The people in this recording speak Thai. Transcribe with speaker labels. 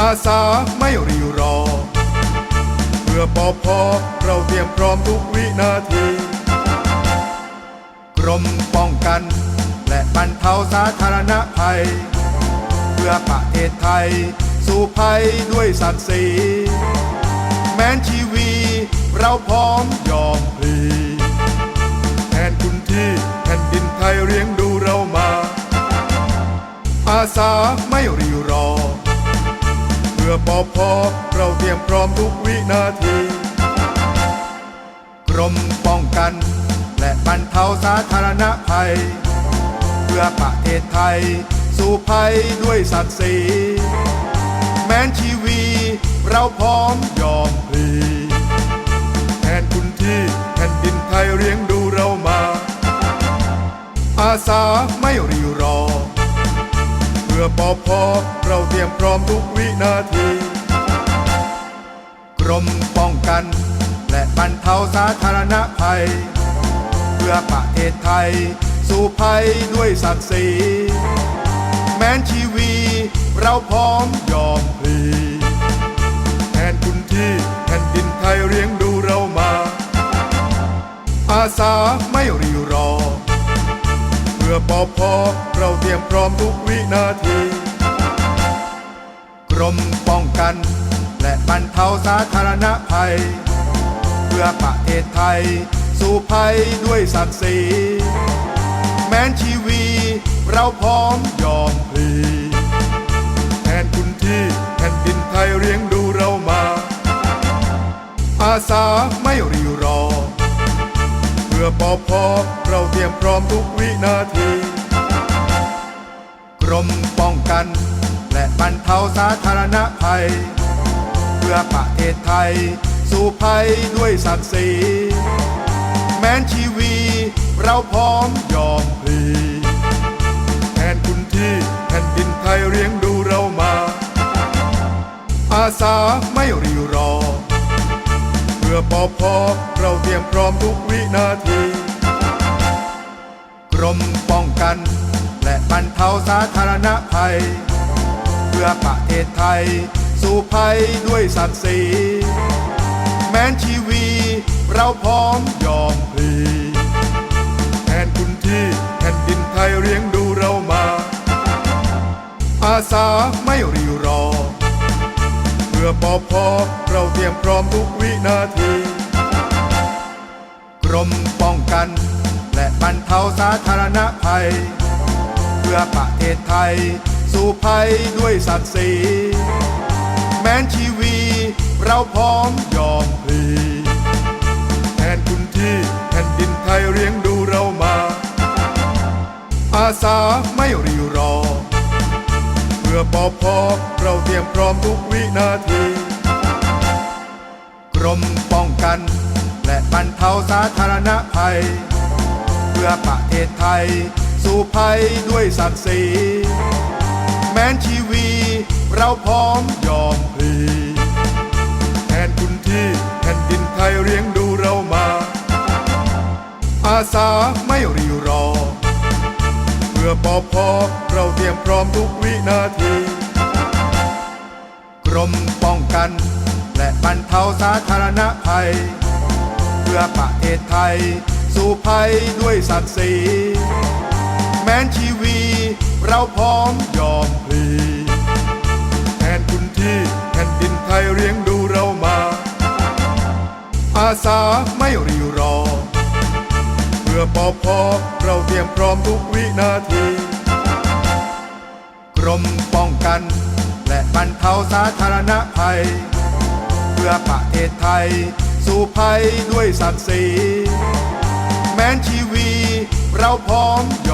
Speaker 1: อาสาไม่รีรอ เพื่อปอพอเราเตรียมพร้อมทุกวินาที กรมป้องกัน และบรรเทาสาธารณภัย เพื่อประเทศไทย สู่ภัยด้วยศักดิ์ศรีแม้นชีวีเราพร้อมยอมพลีแทนคุณที่แผ่นดินไทยเลี้ยงดูเรามา อาสาไม่รีรอ อปอพอเราเตรียมพร้อมทุกวินาที กรมป้องกัน และบรรเทาสาธารณภัย เพื่อประเทศไทย สู่ภัยด้วยศักดิ์ศรีแม้นชีวีเราพร้อมยอมพลีแทนคุณที่แผ่นดินไทยเลี้ยงดูเรามา อาสาไม่รีรอ เพื่อปอพอเราเตรียมพร้อมทุกวินาที รมป้องกัน และบรรเทาสาธารณภัย เพื่อประเทศไทย สู่ภัยด้วยศักดิ์ศรีแม้นชีวีเราพร้อมยอมพลีแทนคุณที่แผ่นดินไทยเลี้ยงดูเรามา อาสาไม่รีรอ เพื่อปอพอเราเตรียมพร้อมทุกวินาที กรมป้องกัน บรรเทาสาธารณภัย เพื่อประเทศไทย สู่ภัยด้วยศักดิ์ศรีแม้นชีวีเราพร้อมยอมพลีแทนคุณที่แผ่นดินไทยเลี้ยงดูเรามา อาสาไม่รีรอ เพื่อปอพอเราเตรียมพร้อมทุกวินาที กรมป้องกันและบรรเทาสาธารณภัย พื่อประเทศไทย สู่ภัยด้วยศักดิ์ศรีแม้นชีวีเราพร้อมยอมพลีแทนคุณที่แผ่นดินไทยเลี้ยงดูเรามา อาสาไม่รีรอ เพื่อปอพอเราเตรียมพร้อมทุกวินาที กรมป้องกัน และบรรเทาสาธารณภัย เพื่อประเทศไทย สู่ภัยด้วยศักดิ์ศรีแม้นชีวีเราพร้อมยอมพลีแทนคุณที่แผ่นดินไทยเลี้ยงดูเรามา อาสาไม่รีรอ เพื่อปอพอเราเตรียมพร้อมทุกวินาที กรมป้องกัน และบรรเทาสาธารณภัย เพื่อประเทศไทย สู่ภัยด้วยศักดิ์ศรี แม้นชีวี เราพร้อมยอมพลีแทนคุณที่แผ่นดินไทยเลี้ยงดูเรามา อาสาไม่รีรอ เพื่อปอพอเราเตรียมพร้อมทุกวินาที กรมป้องกัน และบรรเทาสาธารณภัย เพื่อประเทศไทย สู่ภัยด้วยศักดิ์ศรี ม้นชีวี เราพร้อมยอมพลีแทนคุณที่แผ่นดินไทยเลี้ยงดูเรามา อาสาไม่รีรอ เพื่อปอพอเราเตรียมพร้อมทุกวินาที กรมป้องกัน และบรรเทาสาธารณภัย เพื่อประเทศไทย สู่ภัยด้วยศักดิ์ศรีแม้นชีวีเราพร้อมยอม สาไม่รีรอ เพื่อปอพอเราเตรียมพร้อมทุกวินาที กรมป้องกัน และบรรเทาสาธารณภัย เพื่อประเทศไทย สู่ภัยด้วยศักดิ์ศรีแม้นชีวีเราพร้อมย